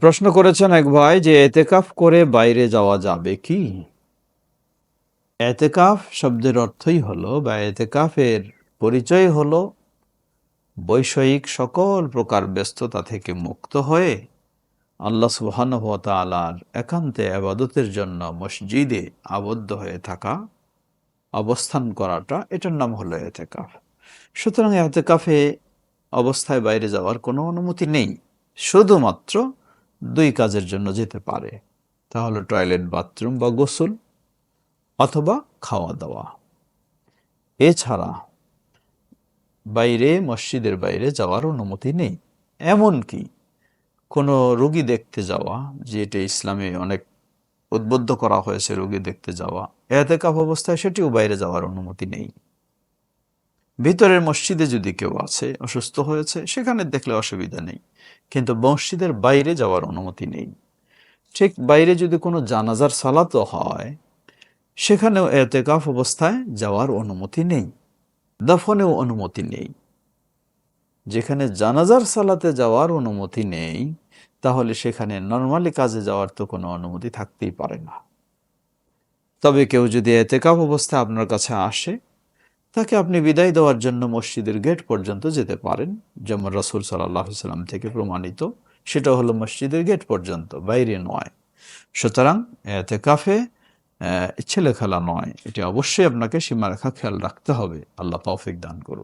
প্রশ্ন করেছেন এক ভাই যে এতেকাফ করে বাইরে যাওয়া যাবে কি? এতেকাফ শব্দের অর্থই হলো বা এতেকাফের পরিচয় হলো বৈষয়িক সকল প্রকার ব্যস্ততা থেকে মুক্ত হয়ে আল্লাহ তাআলার একান্তে আবাদতের জন্য মসজিদে আবদ্ধ হয়ে থাকা, অবস্থান করাটা, এটার নাম হলো এতেকাফ। সুতরাং এতেকাফে অবস্থায় বাইরে যাওয়ার কোনো অনুমতি নেই। শুধুমাত্র দুই কাজের জন্য যেতে পারে। তাহলে টয়লেট, বাথরুম বা গোসল অথবা খাওয়া দাওয়া এছাড়া বাইরে, মসজিদের বাইরে যাওয়ার অনুমতি নেই। এমনকি কোনো রুগী দেখতে যাওয়া, যেটা ইসলামে অনেক উদ্বুদ্ধ করা হয়েছে রুগী দেখতে যাওয়া এতে কাপ অবস্থায় সেটিও বাইরে যাওয়ার অনুমতি নেই। ভিতরের মসজিদে যদি কেউ আছে, অসুস্থ হয়েছে, সেখানে দেখলে অসুবিধা নেই। কিন্তু মসজিদের বাইরে যাওয়ার অনুমতি নেই। ঠিক বাইরে যদি কোনো জানাজার সালাতও হয়, সেখানেও এতেকাফ অবস্থায় যাওয়ার অনুমতি নেই। দাফনেও অনুমতি নেই। যেখানে জানাজার সালাতে যাওয়ার অনুমতি নেই, তাহলে সেখানে নর্মালি কাজে যাওয়ার তো কোনো অনুমতি থাকতেই পারে না। তবে কেউ যদি এতেকাফ অবস্থায় আপনার কাছে আসে তাকে আপনি বিদায় দেওয়ার জন্য মসজিদের গেট পর্যন্ত যেতে পারেন, যেমন রসুল সাল্লাহ সাল্লাম থেকে প্রমাণিত। সেটা হলো মসজিদের গেট পর্যন্ত, বাইরে নয়। সুতরাং এতে কাফে ছেলে খেলা নয়। এটি অবশ্যই আপনাকে সীমারেখা খেয়াল রাখতে হবে। আল্লাহ তৌফিক দান করুন।